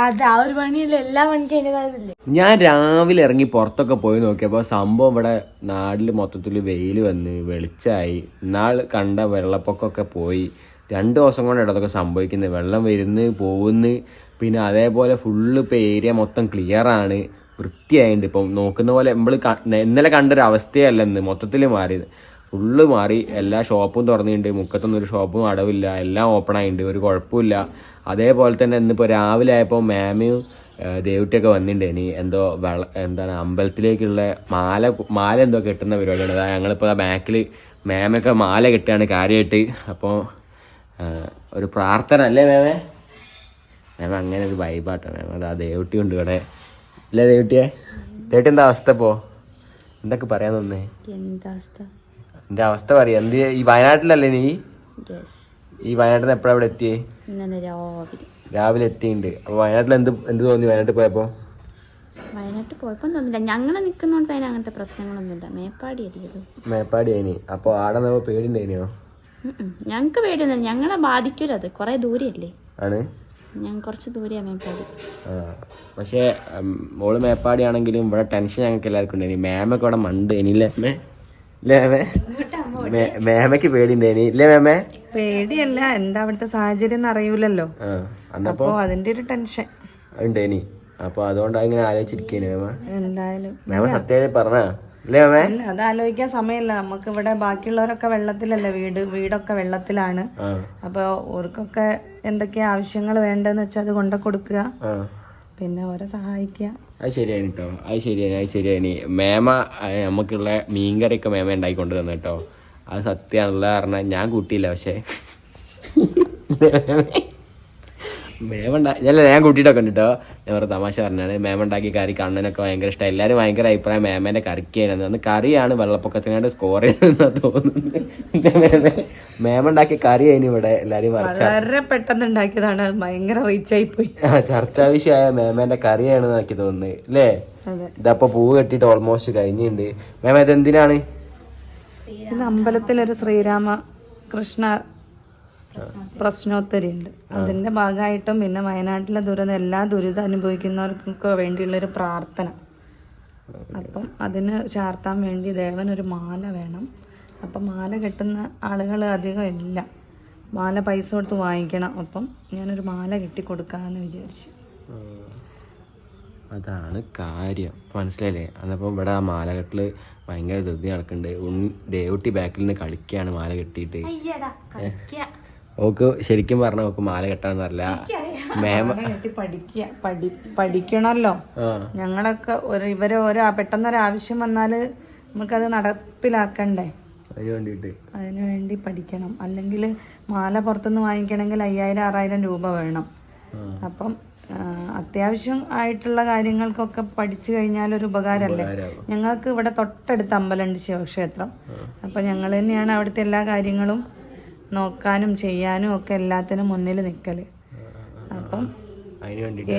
അത് ആ ഒരു ഞാൻ രാവിലെ ഇറങ്ങി പുറത്തൊക്കെ പോയി നോക്കിയപ്പോൾ സംഭവം ഇവിടെ നാട്ടിൽ മൊത്തത്തിൽ വെയിൽ വന്ന് വെളിച്ചായി. നാൾ കണ്ട വെള്ളപ്പൊക്കൊക്കെ പോയി. രണ്ട് ദിവസം കൊണ്ട് ഇടതൊക്കെ സംഭവിക്കുന്നത് വെള്ളം വരുന്ന് പോകുന്നു പിന്നെ അതേപോലെ ഫുള്ള് ഇപ്പോൾ ഏരിയ മൊത്തം ക്ലിയർ ആണ്. വൃത്തിയായിട്ടുണ്ട് ഇപ്പം നോക്കുന്ന പോലെ നമ്മൾ ഇന്നലെ കണ്ടൊരു അവസ്ഥയല്ല ഇന്ന്. മൊത്തത്തിൽ മാറിയത് ഫുള്ള് മാറി. എല്ലാ ഷോപ്പും തുറന്നിട്ടുണ്ട് മുക്കത്തൊന്നും ഒരു ഷോപ്പും അടവില്ല. എല്ലാം ഓപ്പൺ ആയിട്ടുണ്ട് ഒരു കുഴപ്പമില്ല അതേപോലെ തന്നെ ഇന്നിപ്പോൾ രാവിലെ ആയപ്പോൾ മാമിയും ദേവുട്ടിയൊക്കെ വന്നിട്ടുണ്ട് ഇനി എന്തോ വെള്ള എന്താണ് അമ്പലത്തിലേക്കുള്ള മാല മാല എന്തോ കെട്ടുന്ന പരിപാടിയാണ്. അതായത് ഞങ്ങളിപ്പോൾ ബാക്കിൽ മാമൊക്കെ മാല കെട്ടുകയാണ് കാര്യമായിട്ട് അപ്പോൾ ഒരു പ്രാർത്ഥന അല്ലേ മാമേ? മാം അങ്ങനെ ഒരു വൈബാട്ടാണ് മാം അതാ ദേവുട്ടി ഉണ്ട് ഇവിടെ. അല്ലേ ദേവുട്ടിയെ? ദേവുട്ടി എന്താ അവസ്ഥ ഇപ്പോൾ എന്തൊക്കെ പറയാൻ തന്നേ എന്താ അവസ്ഥ? എന്റെ അവസ്ഥ പറയാം? എന്ത് ഈ വയനാട്ടിലല്ലേ നീ? ഈ വയനാട്ടിൽ എപ്പോഴാണ് ഇവിടെ എത്തിയേ? ഇന്നലെ രാവിലെ. രാവിലെ എത്തിയിട്ടുണ്ട് അപ്പോൾ വയനാട്ടിൽ എന്ത് എന്ത് തോന്നി വയനാട്ടിൽ പോയപ്പോൾ വയനാട്ടിൽ പോയപ്പോ തോന്നില്ല ഞങ്ങൾ നിൽക്കുന്നോണ്ട് അതിന് അങ്ങനത്തെ പ്രശ്നങ്ങളൊന്നുമില്ല. മേപ്പാടി അല്ലേ മേപ്പാടി അതിന് അപ്പോൾ ആടെ നമ്മൾ പേടിണ്ടായിനോ ഞങ്ങൾക്ക് പേടിയൊന്നുമില്ല ഞങ്ങളെ ബാധിക്കൂല അത് കുറേ ദൂരെയല്ലേ? ആണ്. ഞാൻ കുറച്ച് ദൂരെയാണ് മേപ്പാടി. പക്ഷേ മോൾ മേപ്പാടി ആണെങ്കിലും ഇവിടെ ടെൻഷൻ ഞങ്ങൾക്ക് എല്ലാവർക്കും ഉണ്ടായിരുന്നു മാമൊക്കെ ഇവിടെ മണ്ട്. ഇനിയില്ലേ ലേ മേ- മേമയ്ക്ക് പേടിണ്ടേനി ഇല്ലേ മേമേ? പേടിയല്ല എന്താ അവിടുത്തെ സാഹചര്യം എന്ന് അറിയൂലല്ലോ. അപ്പൊ അതിന്റെ ഒരു ടെൻഷൻ. ഉണ്ടേനി അപ്പൊ അതുകൊണ്ട് ഇങ്ങനെ ആലോചിച്ചിരിക്കേനി മേമ. എന്തായാലും. മേമ സത്യം പറഞ്ഞാ? അത് ആലോചിക്കാൻ സമയമില്ല. നമുക്ക് ഇവിടെ ബാക്കിയുള്ളവരൊക്കെ വെള്ളത്തിലല്ലേ വീട് വീടൊക്കെ വെള്ളത്തിലാണ്. അപ്പൊ ഓർക്കൊക്കെ എന്തൊക്കെയാ ആവശ്യങ്ങൾ വേണ്ടെന്ന് വെച്ചാൽ അത് കൊണ്ട കൊടുക്കുക. പിന്നെ ഓരെ സഹായിക്കുക. അത് ശരിയാണ് കേട്ടോ അത് ശരിയാണ് അത് ശരിയാണ്. മേമ നമുക്കുള്ള മീൻകറിയൊക്കെ മേമ ഉണ്ടാക്കി കൊണ്ട് തന്നെ കേട്ടോ അത് സത്യമാണല്ലോ പറഞ്ഞാൽ ഞാൻ കൂട്ടിയില്ല പക്ഷേ. മേമ ഞാൻ ഞാൻ കൂട്ടിയിട്ടൊക്കെ ഉണ്ട് കേട്ടോ ഞാൻ പറഞ്ഞ തമാശ പറഞ്ഞാണ്. മേമുണ്ടാക്കി കറി കണ്ണനൊക്കെ ഭയങ്കര ഇഷ്ടം. എല്ലാവരും ഭയങ്കര അഭിപ്രായം മേമേന്റെ കറിക്കായിരുന്നു. അന്ന് കറിയാണ് വെള്ളപ്പൊക്കത്തിനായിട്ട് സ്കോർ ചെയ്തതെന്നാണ് തോന്നുന്നത്. പിന്നെ മേമ മേമ ഉണ്ടാക്കിയ കറി അതിന് ഇവിടെ എല്ലാവരും വളരെ പെട്ടെന്ന് ഉണ്ടാക്കിയതാണ്. ഭയങ്കര റീച്ച് ആയി പോയി. ചർച്ചാ വിഷയമായ മേമേന്റെ കറിയാണെന്ന് എനിക്ക് തോന്നുന്നത്. അല്ലേ ഇതപ്പോ പൂവ് കെട്ടിട്ട് ഓൾമോസ്റ്റ് കഴിഞ്ഞിട്ടുണ്ട്. മേമ ഇത് ഇത് അമ്പലത്തിലൊരു ശ്രീരാമ കൃഷ്ണ പ്രശ്നോത്തരി ഉണ്ട്. അതിന്റെ ഭാഗമായിട്ടും പിന്നെ വയനാട്ടിലെ ദുരിതം എല്ലാ ദുരിതം അനുഭവിക്കുന്നവർക്കൊക്കെ വേണ്ടിയുള്ളൊരു പ്രാർത്ഥന. അപ്പം അതിന് ചാർത്താൻ വേണ്ടി ദേവൻ ഒരു മാല വേണം. അപ്പം മാല കെട്ടുന്ന ആളുകൾ അധികം ഇല്ല. മാല പൈസ കൊടുത്ത് വാങ്ങിക്കണം. അപ്പം ഞാനൊരു മാല കെട്ടി കൊടുക്കാമെന്ന് വിചാരിച്ചു അതാണ് കാര്യം. മനസ്സിലായില്ലേ? അന്നപ്പോൾ ഇവിടെ ആ മാലകെട്ടിൽ ഭയങ്കര ധൃതി നടക്കുന്നുണ്ട് ഉണ്ണി ദേവുട്ടി ബാക്കിൽ നിന്ന് കളിക്കുകയാണ് മാല കെട്ടിയിട്ട് ഓക്ക് ശരിക്കും പറഞ്ഞ ഓക്ക് മാല കെട്ടാന്ന് അറിയില്ല. മേമ മാല കെട്ടി പഠിക്കുക പഠി പഠിക്കണമല്ലോ ഞങ്ങളൊക്കെ ഒരു ഇവർ ഓരോ പെട്ടെന്നൊരു ആവശ്യം വന്നാൽ നമുക്കത് നടപ്പിലാക്കണ്ടേ? അതിനു വേണ്ടി പഠിക്കണം. അല്ലെങ്കിൽ മാല പുറത്തുനിന്ന് വാങ്ങിക്കണമെങ്കിൽ അയ്യായിരം ആറായിരം രൂപ വേണം. അപ്പം അത്യാവശ്യം ആയിട്ടുള്ള കാര്യങ്ങൾക്കൊക്കെ പഠിച്ചു കഴിഞ്ഞാൽ ഒരു ഉപകാരമല്ലേ? ഞങ്ങൾക്ക് ഇവിടെ തൊട്ടടുത്ത് അമ്പലമുണ്ട് ശിവക്ഷേത്രം. അപ്പം ഞങ്ങൾ തന്നെയാണ് അവിടുത്തെ എല്ലാ കാര്യങ്ങളും നോക്കാനും ചെയ്യാനും ഒക്കെ എല്ലാത്തിനും മുന്നിൽ നിൽക്കൽ അപ്പം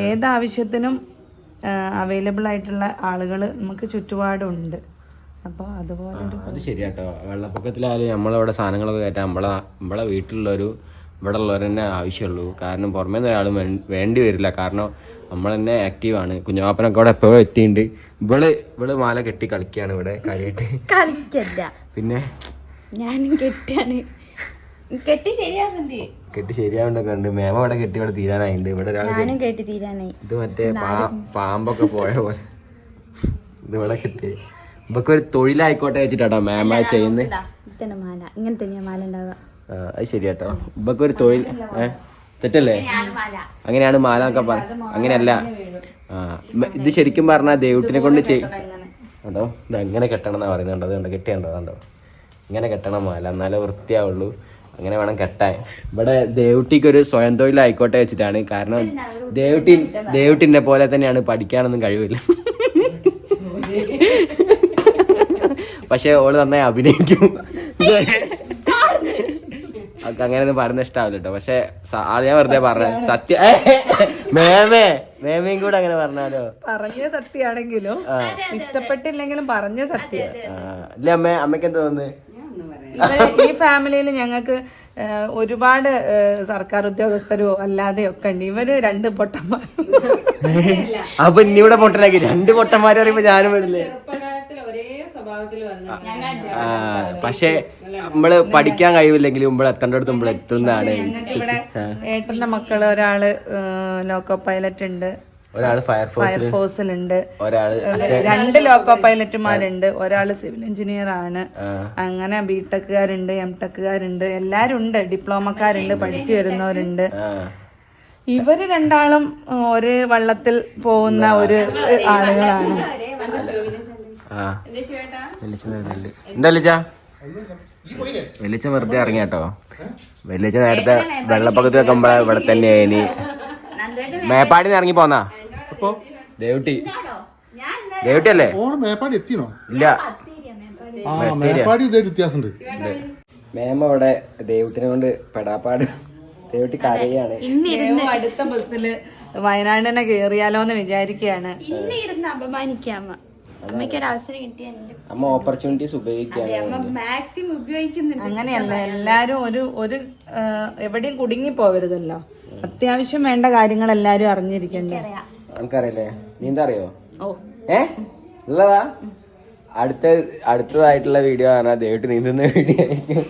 ഏതാവശ്യത്തിനും അവൈലബിൾ ആയിട്ടുള്ള ആളുകൾ നമുക്ക് ചുറ്റുപാടുണ്ട്. അപ്പോൾ അതുപോലെ അത് ശരിയാട്ടോ. വെള്ളപ്പൊക്കത്തിലായാലും നമ്മളവിടെ സാധനങ്ങളൊക്കെ കയറ്റാൻ നമ്മളെ നമ്മളെ വീട്ടിലുള്ളൊരു ഇവിടെ ഉള്ളവർ തന്നെ ആവശ്യമുള്ളൂ. കാരണം പുറമേ നിന്ന് ഒരാൾ വേണ്ടി വരില്ല. കാരണം നമ്മൾ തന്നെ ആക്റ്റീവാണ് കുഞ്ഞാപ്പനൊക്കെ അവിടെ എപ്പോഴും എത്തിയിട്ടുണ്ട് ഇവൾ ഇവൾ മാല കെട്ടി കളിക്കുകയാണ് ഇവിടെ കാര്യമായിട്ട് കളിക്കല്ല പിന്നെ? ഞാനും കെട്ടി ശരിയാവുന്നുണ്ട്. കെട്ടി ശരിയാവുണ്ടൊക്കെ ഉണ്ട്. മേമ ഇവിടെ കെട്ടി ഇവിടെ തീരാനായിട്ടുണ്ട് ഇവിടെ ഞാനും കെട്ടി തീരാനായി. ഇത് മറ്റേ പാമ്പൊക്കെ പോയ പോലെ. ഇത് ഇവിടെ കെട്ടി. ഇവക്കൊരു തൊഴിലായിക്കോട്ടെ വെച്ചിട്ടാട്ടോ മേമ ചെയ്യുന്നത് ഇങ്ങനത്തെ മാല ഉണ്ടാവുക. അത് ശരിയാട്ടോ. ഇപ്പൊക്കെ ഒരു തൊഴിൽ ഏ തെറ്റല്ലേ? അങ്ങനെയാണ് മാല എന്നൊക്കെ പറ അങ്ങനെയല്ല. ആ ഇത് ശരിക്കും പറഞ്ഞാൽ ദേവുട്ടിനെ കൊണ്ട് ചെയ് കണ്ടോ? ഇത് എങ്ങനെ കെട്ടണം എന്നാ പറയുന്നുണ്ടോ അതുകൊണ്ട് കെട്ടിയുണ്ടോ കണ്ടോ? ഇങ്ങനെ കെട്ടണം മാല എന്നാലേ വൃത്തിയാവുള്ളൂ. അങ്ങനെ വേണം കെട്ടാൻ. ഇവിടെ ദേവുട്ടിക്ക് ഒരു സ്വയം തൊഴിലായിക്കോട്ടെ വെച്ചിട്ടാണ്. കാരണം ദേവുട്ടി ദേവുട്ടിനെ പോലെ തന്നെയാണ് പഠിക്കാനൊന്നും കഴിവില്ല. പക്ഷെ ഓൾ നന്നായി അഭിനയിക്കും. അങ്ങനെയൊന്നും പറയുന്ന ഇഷ്ടാവില്ല കേട്ടോ പക്ഷെ ഞാൻ വെറുതെ പറഞ്ഞ സത്യ. മേമേ മേമയും കൂടെ അങ്ങനെ പറഞ്ഞാലോ? പറഞ്ഞ സത്യാണെങ്കിലും ഇഷ്ടപ്പെട്ടില്ലെങ്കിലും പറഞ്ഞ സത്യ. അമ്മേ ഇല്ല അമ്മ അമ്മയ്ക്ക് എന്താ തോന്നുന്നു? ഈ ഫാമിലിയിൽ ഞങ്ങൾക്ക് ഒരുപാട് സർക്കാർ ഉദ്യോഗസ്ഥരോ അല്ലാതെ ഒക്കെ ഉണ്ട്. ഇവർ രണ്ട് പൊട്ടന്മാർ. അപ്പൊ ഇന്നിവിടെ പൊട്ടനാക്കി. രണ്ട് പൊട്ടന്മാരെ പറയുമ്പോ ഞാനും ആ പക്ഷെ നമ്മൾ പഠിക്കാൻ കഴിവില്ലെങ്കിലും നമ്മൾ എത്തേണ്ടടുത്ത് നമ്മൾ എത്തുന്നതാണ് ഏട്ടന്റെ മക്കൾ ഒരാൾ ലോക്കോ പൈലറ്റ് ഉണ്ട്. ഒരാൾ ഫയർഫോഴ്സ് ഫയർഫോഴ്സിലുണ്ട്. ഒരാൾ രണ്ട് ലോക്കോ പൈലറ്റുമാരുണ്ട്. ഒരാൾ സിവിൽ എഞ്ചിനീയർ ആണ് അങ്ങനെ ബി ടെക്കുകാരുണ്ട് എം ടെക്കുകാരുണ്ട് എല്ലാരും ഉണ്ട് ഡിപ്ലോമക്കാരുണ്ട് പഠിച്ചു വരുന്നവരുണ്ട്. ഇവർ രണ്ടാളും ഒരു വള്ളത്തിൽ പോകുന്ന ഒരു ആളുകളാണ്. ആ. വെറുതെ ഇറങ്ങി കേട്ടോ വെള്ളിച്ച. നേരത്തെ വെള്ളപ്പൊക്കത്തിൽ വെക്കുമ്പോ ഇവിടെ തന്നെ ഇനി. മേപ്പാടിന്ന് ഇറങ്ങി പോന്നാ? ദേവട്ടി. ദേവട്ടി അല്ലേ? മേപ്പാടി എത്തിയോ ഇല്ല. ആ മേപ്പാടി. ഇതേ വ്യത്യാസമുണ്ട് മേമ ഇവിടെ ദേവട്ടിനെ കൊണ്ട് പെടാപ്പാട് ദേവട്ടി കരയാണ്. അടുത്ത ബസ്സിൽ വയനാടിനെ കേറിയാലോന്ന് വിചാരിക്കുകയാണ് ഇന്ന് ഇരുന്ന് അപമാനിക്കാം. അമ്മ അമ്മയ്ക്ക് ഒരു അവസരം കിട്ടിയ അമ്മ ഓപ്പർച്യൂണിറ്റീസ് ഉപയോഗിക്കുകയാണ് അമ്മ മാക്സിമം ഉപയോഗിക്കുന്നുണ്ട്. അങ്ങനെയല്ല എല്ലാരും ഒരു ഒരു എവിടെയും കുടുങ്ങി പോവരുതല്ലോ അത്യാവശ്യം വേണ്ട കാര്യങ്ങൾ എല്ലാരും അറിഞ്ഞിരിക്കണ്ടേ? നമുക്കറിയില്ലേ? നീ എന്താ അറിയോ ഓ. ഏ? ഉള്ളതാ? അടുത്ത അടുത്തതായിട്ടുള്ള വീഡിയോ ആണ് ദേവിട്ട് നീന്തുന്ന വീഡിയോ ആയിരിക്കും.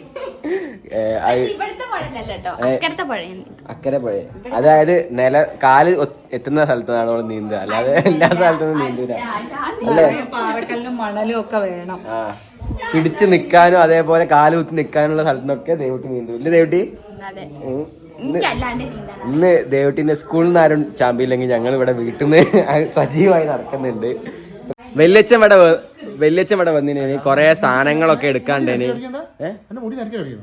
അക്കരെ പഴയ അതായത് നില കാൽ എത്തുന്ന സ്ഥലത്താണ് നമ്മൾ നീന്തുക. അല്ലാതെ എല്ലാ സ്ഥലത്തും നീന്തൂല. അല്ലേ? പാറക്കല്ലും മണലും ഒക്കെ വേണം. പിടിച്ചു നിക്കാനും അതേപോലെ കാൽ കുത്തി നിക്കാനുള്ള സ്ഥലത്തുനിന്നൊക്കെ ദേവട്ടി നീന്തും. ഇല്ലേ ദേവട്ടി? ഇന്ന് ദേവട്ടിന്റെ സ്കൂളിൽ നിന്ന് ആരും ചാമ്പിയില്ലെങ്കിൽ ഞങ്ങൾ ഇവിടെ വീട്ടിൽ നിന്ന് സജീവമായി നടക്കുന്നുണ്ട്. വെല്ലച്ചൻ ഇവിടെ വ- വെല്ലച്ചൻ ഇവിടെ വന്നിനി. കൊറേ സാധനങ്ങളൊക്കെ എടുക്കാണ്ടേന്.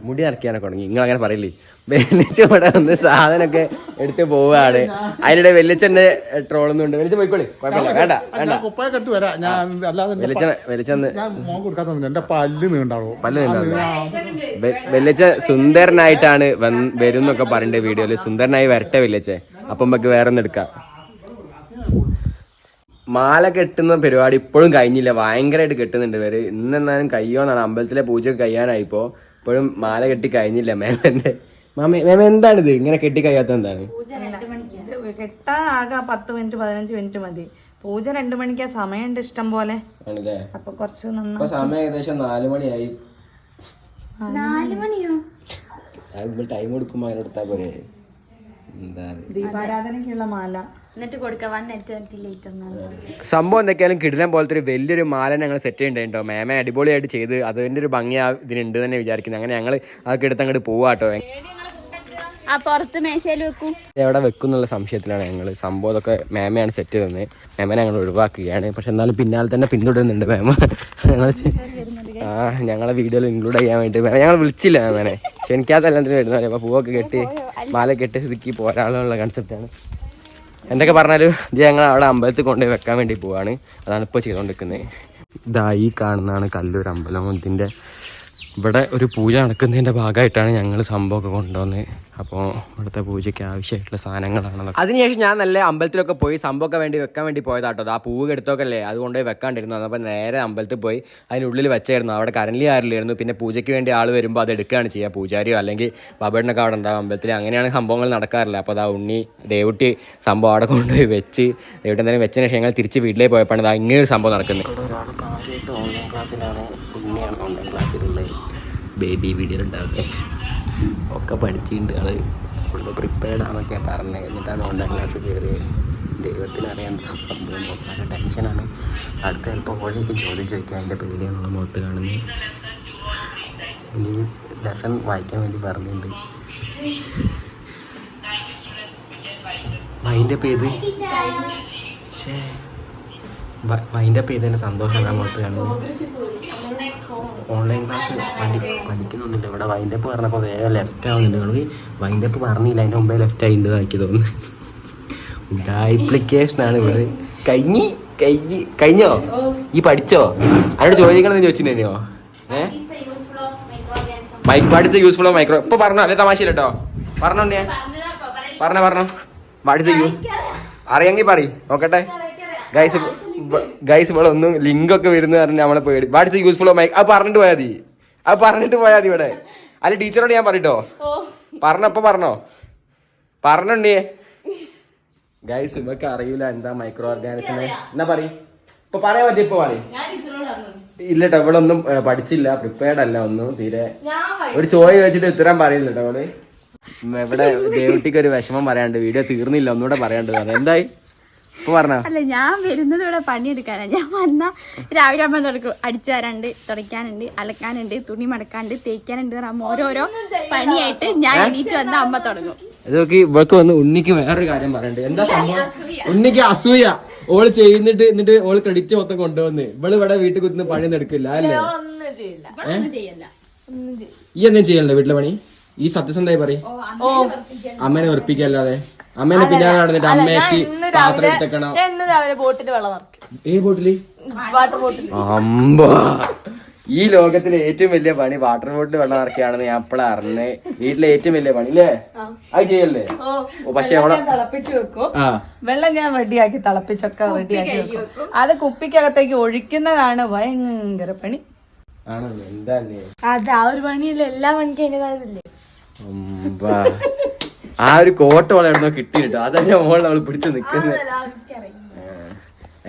മുടി ഇറക്കിയാനൊക്കെ തുടങ്ങി. നിങ്ങൾ അങ്ങനെ പറയില്ലേ? വെല്ലച്ചൻ ഇവിടെ വന്ന് സാധനമൊക്കെ എടുത്ത് പോവാണ്. അതിനിടെ വെല്ലച്ചന്റെ ട്രോളൊന്നുണ്ട്. വെല്ലച്ചൻ പോയിക്കോളി. കുഴപ്പമില്ല. വേണ്ട വേണ്ട. കൊടുക്കാത്ത എന്റെ പല്ല് സുന്ദരനായിട്ടാണ് വരുന്നൊക്കെ പറയണ്ടേ വീഡിയോയിൽ. സുന്ദരനായി വരട്ടെ വെല്ലച്ചെ അപ്പം നമുക്ക് വേറെ ഒന്നും എടുക്കാം. മാല കെട്ടുന്ന പരിപാടി ഇപ്പോഴും കഴിഞ്ഞില്ല. ഭയങ്കരമായിട്ട് കെട്ടുന്നുണ്ട് ഇവർ. ഇന്നെന്നാലും കയ്യോന്നാണ്. അമ്പലത്തിലെ പൂജയൊക്കെ കഴിയാനായിപ്പോ. ഇപ്പോഴും മാല കെട്ടി കഴിഞ്ഞില്ല മേമന്റെ മാമ മേമ എന്താണിത്? ഇങ്ങനെ കെട്ടി കഴിയാത്ത എന്താണ്? കെട്ടാ ആകെ പത്ത് മിനിറ്റ് പതിനഞ്ച് മിനിറ്റ് മതി. പൂജ രണ്ടു മണിക്കാ. സമയമുണ്ട് ഇഷ്ടം പോലെ. ആണല്ലേ? അപ്പൊ കുറച്ച് സമയം ഏകദേശം നാലു മണിയായി. നാല് മണിയോ? ടൈം കൊടുക്കുമ്പോ അതിനെടുത്താ പോലെ എന്താ? ദീപാരാധനയ്ക്കുള്ള മാല. എന്നിട്ട് കൊടുക്കാം. വൺ എറ്റ് ലേറ്റ് ഒന്നാണ് സംഭവം എന്തൊക്കെയാലും കിടിലം പോലത്തെ ഒരു വലിയൊരു മാല ഞങ്ങൾ സെറ്റ് ചെയ്യണ്ടോ മേമ അടിപൊളിയായിട്ട് ചെയ്ത് അതിന്റെ ഒരു ഭംഗി ഇതിനുണ്ട് തന്നെ വിചാരിക്കുന്നത് അങ്ങനെ ഞങ്ങൾ അതൊക്കെ എടുത്ത് അങ്ങോട്ട് പോവാട്ടോ ആ പുറത്ത് മേശയിൽ വെക്കൂ. എവിടെ വെക്കും എന്നുള്ള സംശയത്തിലാണ് ഞങ്ങൾ സംഭവം ഇതൊക്കെ മേമയാണ് സെറ്റ് ചെയ്തത്. മേമനെ ഞങ്ങൾ ഒഴിവാക്കുകയാണ്. പക്ഷെ എന്നാലും പിന്നാലെ തന്നെ പിന്തുടരുന്നുണ്ട് മേമ. ഞങ്ങൾ ആ ഞങ്ങളെ വീഡിയോയിൽ ഇൻക്ലൂഡ് ചെയ്യാൻ വേണ്ടി മേമ ഞങ്ങൾ വിളിച്ചില്ല മേമനെ. പക്ഷെ എല്ലാത്തിനും വരുന്നത് അപ്പോൾ പൂവൊക്കെ കെട്ടി മാല കെട്ടി സ്ഥിതിക്ക് പോരാളുള്ള കൺസെപ്റ്റാണ് എന്തൊക്കെ പറഞ്ഞാലും ഇത് ഞങ്ങൾ അവിടെ അമ്പലത്തിൽ കൊണ്ടുപോയി വെക്കാൻ വേണ്ടി പോവാണ്. അതാണ് ഇപ്പോൾ ചെയ്തുകൊണ്ടിരിക്കുന്നത് ഇതായി കാണുന്നതാണ് കല്ലൂർ അമ്പലം. ഇതിന്റെ ഇവിടെ ഒരു പൂജ നടക്കുന്നതിന്റെ ഭാഗമായിട്ടാണ് ഞങ്ങൾ സംഭവമൊക്കെ കൊണ്ടുവന്നത്. അപ്പോൾ ഇവിടുത്തെ പൂജയ്ക്ക് ആവശ്യമായിട്ടുള്ള സാധനങ്ങളാണ് അതിനുശേഷം ഞാൻ നല്ല അമ്പലത്തിലൊക്കെ പോയി സംഭവമൊക്കെ വേണ്ടി വെക്കാൻ വേണ്ടി പോയതാട്ടോ. ആ പൂവ് എടുത്തൊക്കെ അല്ലേ അതുകൊണ്ട് വെക്കാണ്ടിരുന്നു. അപ്പോൾ നേരെ അമ്പലത്തിൽ പോയി അതിനുള്ളിൽ വെച്ചായിരുന്നു. അവിടെ കറൻലി ആരില്ലായിരുന്നു പിന്നെ പൂജയ്ക്ക് വേണ്ടി ആൾ വരുമ്പോൾ അത് എടുക്കുകയാണ് ചെയ്യുക. പൂജാരിയോ അല്ലെങ്കിൽ ബാബേടിനൊക്കെ അവിടെ ഉണ്ടാകും അമ്പലത്തിൽ അങ്ങനെയാണ് സംഭവങ്ങൾ നടക്കാറില്ല. അപ്പോൾ അതാ ഉണ്ണി ദേവുട്ടി സംഭവം അവിടെ കൊണ്ടുപോയി വെച്ച് ദേവുട്ടി എന്തായാലും വെച്ചതിന് ശേഷം ഞങ്ങൾ തിരിച്ച് വീട്ടിലേക്ക് പോയപ്പോഴാണ് അത് ഇങ്ങനെ ഒരു സംഭവം നടക്കുന്നത്. ഓൺലൈൻ ക്ലാസ്സിലാണ് ഉണ്ണിയാണ് ഓൺലൈൻ ക്ലാസ്സിലുള്ളത് ബേബി വീഡിയോ ഉണ്ടാവുന്നത് ഒക്കെ പഠിച്ചിട്ടുണ്ട് ആൾ ഫുള്ള് പ്രിപ്പയർഡ് ആണെന്നൊക്കെ പറഞ്ഞത് എന്നിട്ടാണ് ഓൺലൈൻ ക്ലാസ് കയറിയത് ദൈവത്തിനറിയാൻ എന്താ സംഭവം. നോക്കാൻ ടെൻഷനാണ് അടുത്ത ചിലപ്പോൾ ഓടിയൊക്കെ ചോദ്യം ചോദിക്കാൻ അതിന്റെ പേടിയാണുള്ള മുഖത്ത് കാണുന്നത് ഇനി ലെസൺ വായിക്കാൻ വേണ്ടി പറഞ്ഞിട്ടുണ്ട് മൈൻഡ് പേര് ശേ മൈൻഡ് സന്തോഷം ചെയ്തതിന്റെ സന്തോഷമാണ് മുഖത്ത് കാണുന്നത് ഓൺലൈൻ ക്ലാസ് പഠി പഠിക്കുന്നുണ്ട് ഇവിടെ വൈൻഡപ്പ് പറഞ്ഞപ്പോൾ വേഗം ലെഫ്റ്റ് ആവുന്നുണ്ട്. നിങ്ങൾ വൈൻഡപ്പ് പറഞ്ഞില്ല. അതിന്റെ മുമ്പേ ലെഫ്റ്റ് ആയിട്ട് ആക്കി തോന്നുന്നു. ആപ്ലിക്കേഷനാണ് ഇവിടെ? കഴിഞ്ഞി കഴിഞ്ഞി കഴിഞ്ഞോ? ഈ പഠിച്ചോ? അവിടെ ചോദിക്കണമെന്ന് ചോദിച്ചിട്ടുണ്ടോ ഏ? Mike what is useful of micro ഇപ്പൊ പറഞ്ഞോ? അല്ലെ തമാശ കേട്ടോ പറഞ്ഞോ ഞാൻ പറഞ്ഞോ പറഞ്ഞോ. വാട്ട് ഇസ് യൂ അറിയെങ്കിൽ പറ നോക്കട്ടെ. ഗൈസ് ഗൈസ് ഇവിടെ ഒന്നും ലിങ്ക് ഒക്കെ വരുന്ന പറഞ്ഞ് നമ്മളെ പേടി. വാട്സ് യൂസ്ഫുൾ മൈക്ക് അത് പറഞ്ഞിട്ട് പോയാൽ മതി. അത് പറഞ്ഞിട്ട് പോയാൽ മതി ഇവിടെ. അല്ല ടീച്ചറോട് ഞാൻ പറഞ്ഞിട്ടോ. പറഞ്ഞപ്പോ പറഞ്ഞോ പറഞ്ഞുണ്ടേ. ഗൈസ് ഇവക്ക് അറിയില്ല എന്താ മൈക്രോ ഓർഗാനിസം എന്നാ പറയും. ഇപ്പൊ പറയാൻ പറ്റി ഇപ്പൊ പറയും. ഇല്ല കേട്ടോ ഇവിടെ ഒന്നും പഠിച്ചില്ല പ്രിപ്പയർഡ് അല്ല ഒന്നും തീരെ. ഒരു ചോയ് വെച്ചിട്ട് ഉത്തരം പറയില്ല കേട്ടോ ഉം, ഇവിടെ ദേവട്ടിക്ക് ഒരു വിഷമം പറയാണ്ട് വീഡിയോ തീർന്നില്ല ഒന്നുകൂടെ പറയാണ്ട് എന്തായി അല്ല ഞാൻ വരുന്നത് ഇവിടെ പണിയെടുക്കാനാണ് ഞാൻ വന്ന രാവിലെ അമ്മ തുടക്കും അടിച്ചു തരാണ്ട് തുടയ്ക്കാനുണ്ട് അലക്കാനുണ്ട് തുണി മടക്കാണ്ട് തേക്കാനുണ്ട് അമ്മ ഓരോരോ പണിയായിട്ട് ഞാൻ എണീറ്റ് വന്ന അമ്മ തുടങ്ങും. ഇതൊക്കെ ഇവൾക്ക് വന്ന് ഉണ്ണിക്ക് വേറൊരു കാര്യം പറയണ്ട്? എന്താ സംഭവം? ഉണ്ണിക്ക് അസൂയ. ഓൾ ചെയ്യുന്നിട്ട് എന്നിട്ട് ഓൾ ക്രെഡിറ്റ് മൊത്തം കൊണ്ടുവന്ന്. ഇവൾ ഇവിടെ വീട്ടിൽ കുത്തുന്ന പണി എടുക്കില്ല അല്ലേ? ഒന്നും ചെയ്യില്ല. ഒന്നും ചെയ്യല്ല. ഈ എന്തും ചെയ്യണ്ടേ വീട്ടിലെ പണി? ഈ സത്യസന്ധമായി പറയും. അമ്മേനെ ഉറപ്പിക്കല്ലാതെ അമ്മേനെ പിന്നാലെ നടന്നിട്ട് അമ്മയ്ക്ക് പാത്രം എടുത്തേക്കണം. ഇന്ന് രാവിലെ ബോട്ടിൽ വെള്ളം നിറക്കും ഏ ബോട്ടിൽ? വാട്ടർ ബോട്ടിൽ അമ്പ ഈ ലോകത്തിലെ ഏറ്റവും വലിയ പണി വാട്ടർ ബോട്ടിൽ വെള്ളം ഇറക്കിയാണെന്ന് ഞാൻ അപ്പോഴാ അറിഞ്ഞേ. വീട്ടിലെ ഏറ്റവും വലിയ പണി അല്ലേ അത് ചെയ്യല്ലേ? ഓ പക്ഷെ അവിടെ തിളപ്പിച്ചു വെക്കും. വെള്ളം ഞാൻ റെഡിയാക്കി തിളപ്പിച്ചൊക്കെ റെഡിയാക്കി വെക്കും. അത് കുപ്പിക്കകത്തേക്ക് ഒഴിക്കുന്നതാണ് ഭയങ്കര പണി. ആണല്ലേ? എന്താ അത് ആ ഒരു പണിയല്ലേ എല്ലാ പണിക്കും അതിന്റെതായതല്ലേ. ആ ഒരു കോട്ട വളർന്നോ കിട്ടിയിട്ടോ? അതന്നെ മോളിൽ അവൾ പിടിച്ചു നിൽക്കുന്നത്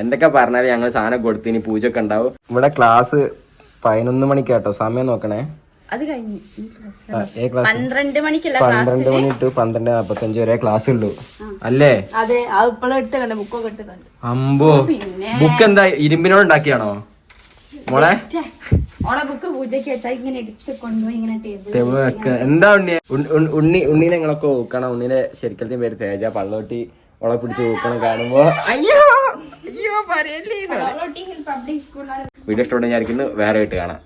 എന്തൊക്കെ പറഞ്ഞാലും ഞങ്ങൾ സാധനം കൊടുത്തിന് പൂജ ഒക്കെ ഉണ്ടാവും. ഇവിടെ ക്ലാസ് പതിനൊന്ന് മണിക്കാട്ടോ സമയം നോക്കണേ. അത് കഴിഞ്ഞു. ഈ class. ആ, ഏ ക്ലാസ് പന്ത്രണ്ട് മണിക്കല്ല പന്ത്രണ്ട് മണി ടു പന്ത്രണ്ട് നാപ്പത്തഞ്ച് വരെ ക്ലാസ് ഉള്ളൂ. അല്ലേ? അതെ ബുക്കൊക്കെ എടുത്ത് അമ്പോ. ബുക്ക് എന്താ? ഇരുമ്പിനോട് ഉണ്ടാക്കിയാണോ? മോളെ? ഓളെ ബുക്ക് പൂജയ്ക്ക് വെച്ചാൽ ഇങ്ങനെ എടുത്ത് കൊണ്ടുപോയി ഇങ്ങനെ ടേബിൾ വെക്ക. എന്താ ഉണ്ണി ഉണ്ണി ഉണ്ണീനെ ഞങ്ങളൊക്കെ ഊക്കണം ഉണ്ണിനെ ശരിക്കലത്തെ പേര് തേജ പള്ളോട്ടി. ഓളെ പിടിച്ച് ഊക്കണം കാണുമ്പോ. അയ്യോ! അയ്യോ പറയല്ലേ? വീഡിയോ ഇഷ്ടപ്പെട്ടു വിചാരിക്കുന്നു വേറെ ആയിട്ട് കാണാം.